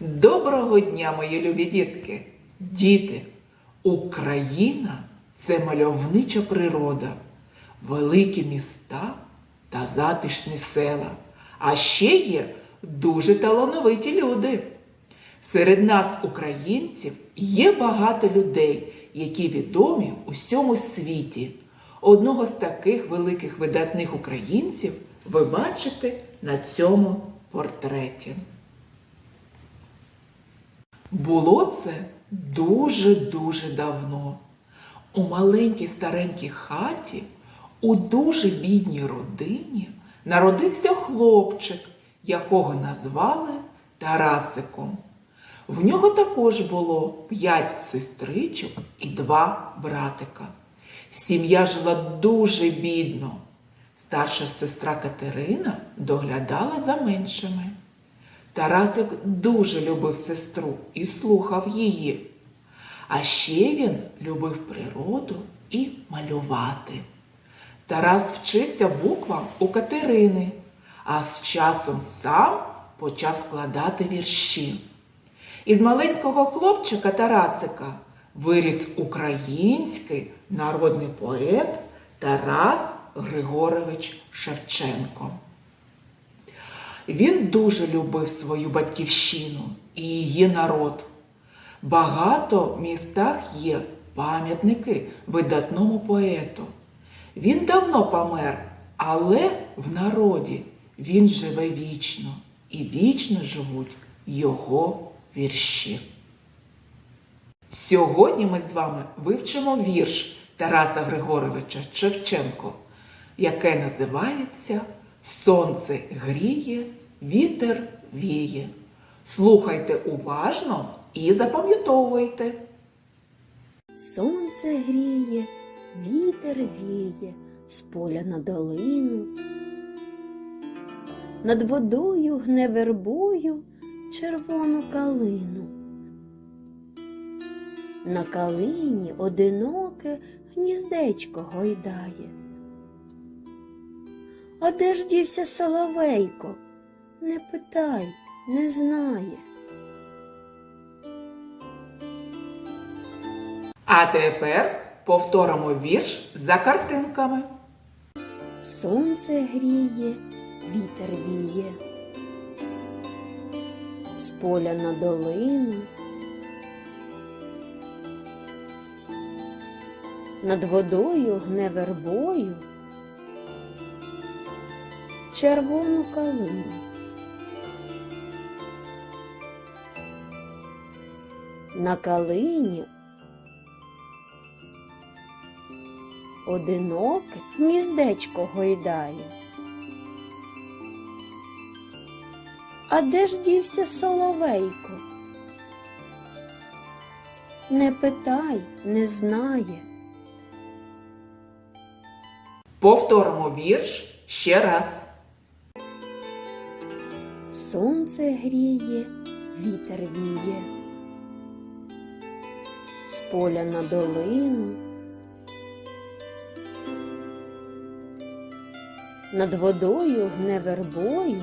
Доброго дня, мої любі дітки! Діти! Україна це мальовнича природа, великі міста та затишні села. А ще є дуже талановиті люди. Серед нас, українців, є багато людей, які відомі у всьому світі. Одного з таких великих видатних українців ви бачите на цьому портреті. Було це дуже-дуже давно. У маленькій старенькій хаті, у дуже бідній родині народився хлопчик, якого назвали Тарасиком. В нього також було п'ять сестричок і два братика. Сім'я жила дуже бідно. Старша сестра Катерина доглядала за меншими. Тарасик дуже любив сестру і слухав її. А ще він любив природу і малювати. Тарас вчився буквам у Катерини, а з часом сам почав складати вірші. Із маленького хлопчика Тарасика виріс український народний поет Тарас Григорович Шевченко. Він дуже любив свою батьківщину і її народ. Багато в містах є пам'ятники видатному поету. Він давно помер, але в народі він живе вічно і вічно живуть його вірші. Сьогодні ми з вами вивчимо вірш Тараса Григоровича Шевченко, яке називається Сонце гріє, вітер віє. Слухайте уважно і запам'ятовуйте. Сонце гріє, вітер віє, з поля на долину. Над водою гне вербою червону калину. На калині одиноке гніздечко гойдає. А де ж дівся соловейко? Не питай, не знає. А тепер повторимо вірш за картинками. Сонце гріє, вітер віє, з поля на долину. Над водою гне вербою червону калину. На калині одиноке гніздечко гойдає. А де ж дівся соловейко? Не питай, не знає. Повторимо вірш ще раз. Сонце гріє, вітер віє, з поля на долину. Над водою гне вербою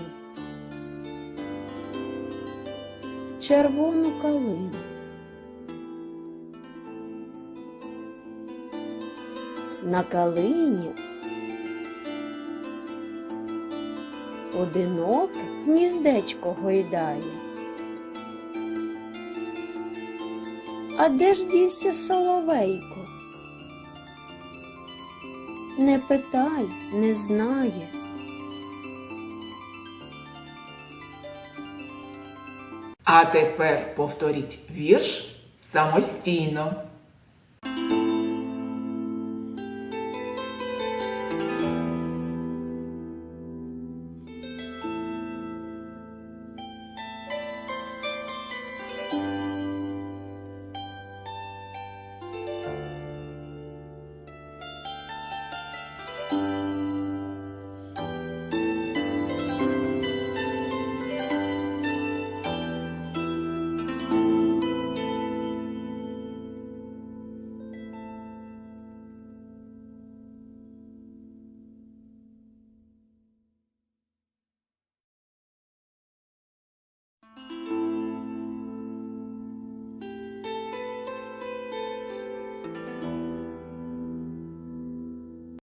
червону калину. На калині одиноке гніздечко гойдає. А де ж дівся соловейко? Не питай, не знає. А тепер повторіть вірш самостійно.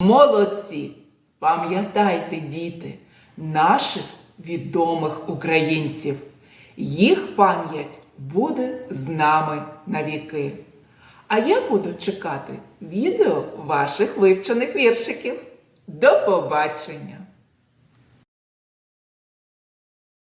Молодці! Пам'ятайте, діти, наших відомих українців. Їх пам'ять буде з нами навіки. А я буду чекати відео ваших вивчених віршиків. До побачення!